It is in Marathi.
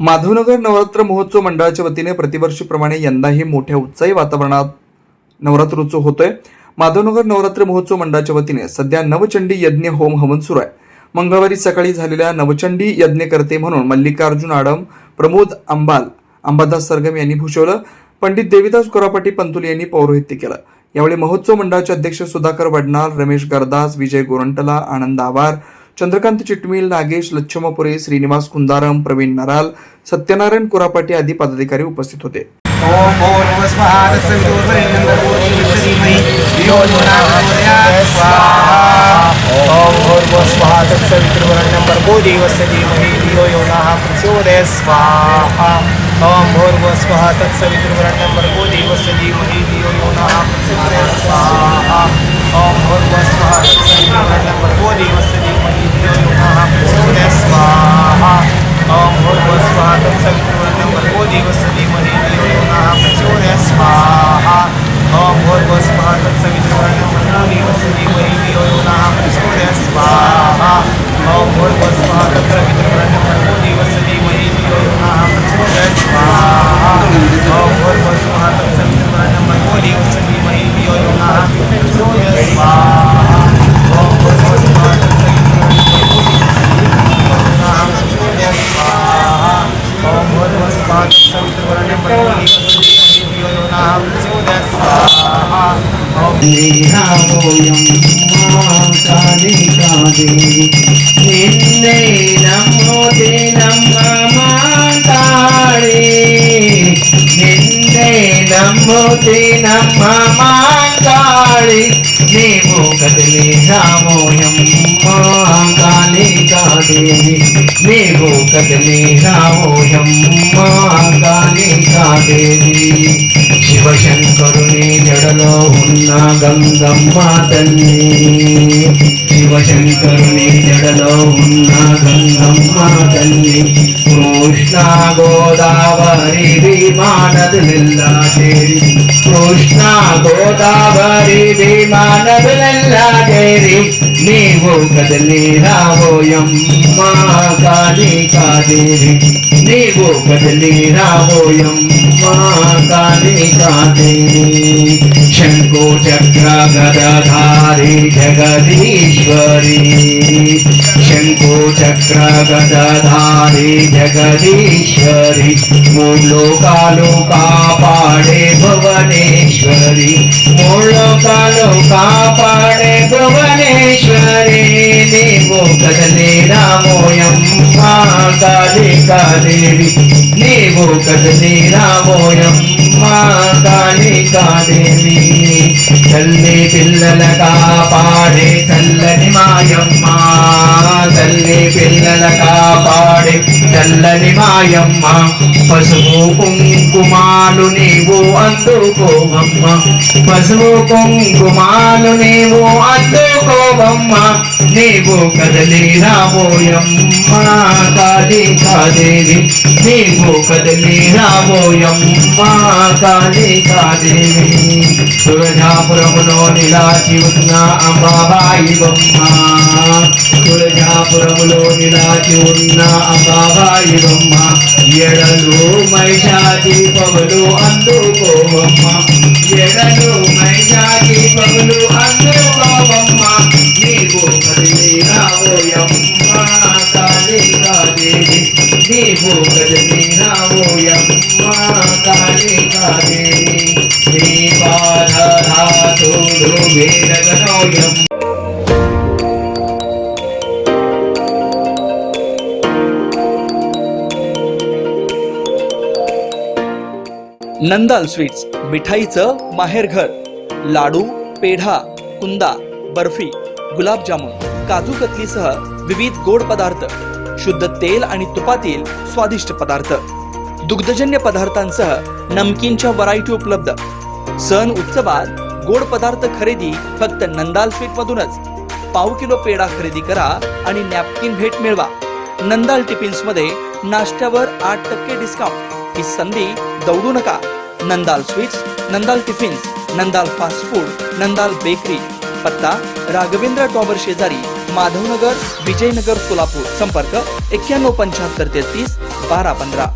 माधवनगर नवरात्र महोत्सव मंडळाच्या वतीने प्रतिवर्षीप्रमाणे यंदाही मोठ्या उत्साही वातावरणात नवरात्रोत्सव होतोय. माधवनगर नवरात्र महोत्सव मंडळाच्या वतीने सध्या नवचंडी यज्ञ होम हवन सुरू आहे. मंगळवारी सकाळी झालेल्या नवचंडी यज्ञकर्ते म्हणून मल्लिकार्जुन आडम प्रमोद अंबाल अंबादास सरगम यांनी भूषवलं. पंडित देविदास कोरापाटी पंतुल यांनी पौरोहित्य केलं. यावेळी महोत्सव मंडळाचे अध्यक्ष सुधाकर वडनाल रमेश गरदास विजय गोरंटला आनंद आवार चंद्रकांत चिटमिल नागेश लच्छमपुरे श्रीनिवास कुंदारम प्रवीण नराल सत्यनारायण कुरापाटी आदी पदाधिकारी उपस्थित होते. ओम भूर्भुवस्वः तत्सवितुर्वरेण्यं भर्गो स्वाहा. भर्गो देवस्य धीमहि धियो यो नः प्रचोदयात् स्वाहा ओम तत्सवितुर्वरेण्यं भर्गो देवस्य धीमहि धियो यो न प्रचोदयात् स्वाहा ओम भूर्भुवस्वः तत्सवितुर्वरेण्यं भर्गो देवस्य धीमहि धियो यो न प्रचोदयात् स्वाहा ओम भूर्भुवस्वः तत्सवितुर्वरेण्यं भर्गो देवस्य धीमहि धियो यो नः प्रचोदयात् स्वाहा ओम भूर्भुवस्वः तत्सवितुर्वरेण्यं भर्गो देवस्य धीमहि धियो यो नः प्रचोदयात् स्वाहा ओम भूर्भुवस्वः तत्सवितुर्वरेण्यं भर्गो देवस्य धीमहि धियो यो नः प्रचोदयात् स्वाहा ओम भूर्भुवस्वः तत्सवितुर्वरेण्यं भर्गो देवस्य धीमहि धियो यो नः प्रचोदयात् स्वाहा ओम भूर्भुवस्वः तत्सवितुर्वरेण्यं ओम भूर्भुवस्वः ദേഹാമോയം മാതാലികാദേ നിന്നെ നമ്മോദേ നമ്മ മാതാളേ നിന്നെ നമ്മോദേ നമ്മ മാതാളേ നീവോ കദലി രാമോയം മാതാലികാദേ നീവോ കദലി രാമോയം മാതാ സീതാദേവി శివశంకరుని జడలో ఉన్న గంగమ్మ తల్లి. శివశంకరుని జడలో ఉన్న గంగమ్మ తల్లి. కృష్ణ గోదావరి విమానదులెల్లా చేరి. కృష్ణ గోదావరి విమానదులెల్లా చేరి. నీవు మా రావోయమ్మ కాళికాదేవి నీవు కదలి రాబోయం कालिका देवी शङ्कोचक्रगदधारी जगदीश्वरी। शङ्कोचक्रगदधारी जगदीश्वरी। मूलोकालोका पाडे भुवनेश्वरी। मूल లోకాలు కాపాడే భువనేశ్వరే నీవు కదలే రామోయమ్మ కాళికాదేవి నీవు కదలే రామోయం రామోయమ్మ కాళికాదేవి తల్లి పిల్లల కాపాడే చల్లని మాయమ్మ. తల్లి పిల్లల కాపాడే చల్లని మాయమ్మ. పసుపు కుంకుమాలు నీవు అందుకోవమ్మ పసుపు కుంకుమాలు నీవు అందుకోవమ్మ నీవు కదలి రాబోయమ్మ కాళీ కాదేవి నీవు కదలి రాబోయమ్మ కాళీ కాదేవి. పురములో నిలాచి ఉన్న అంబాబాయి బొమ్మ. తులజాపురములో నిలాచి ఉన్న అంబాబాయి బొమ్మ. ఎడలు మైషాది పగులు అందుకోవమ్మ ఎడలు మైషాది పగులు అందుకోవమ్మ నీవు కదిలి రావోయమ్మ కాళీ కాదేవి నీవు కదిలి రావోయమ్మ కాళీ కాదేవి नंदाल स्वीट्स मिठाईचं माहेरघर लाडू पेढा कुंदा बर्फी गुलाबजामुन काजू कतलीसह विविध गोड पदार्थ शुद्ध तेल आणि तुपातील स्वादिष्ट पदार्थ. दुग्धजन्य पदार्थांसह नमकीनच्या व्हरायटी उपलब्ध. सण उत्सवात गोड पदार्थ खरेदी फक्त नंदाल स्वीट मधूनच. पाव किलो पेढा खरेदी करा आणि नॅपकिन भेट मिळवा. नंदाल टिफिन्समध्ये नाश्त्यावर आठ टक्के डिस्काउंट ही संधी दौडू नका. Nandal sweets Nandal tiffins Nandal fast food Nandal bakery पत्ता राघवेंद्र टॉवर शेजारी. माधवनगर विजयनगर सोलापूर. संपर्क एक्क्याण्णव पंच्याहत्तर तेहतीस बारा पंधरा.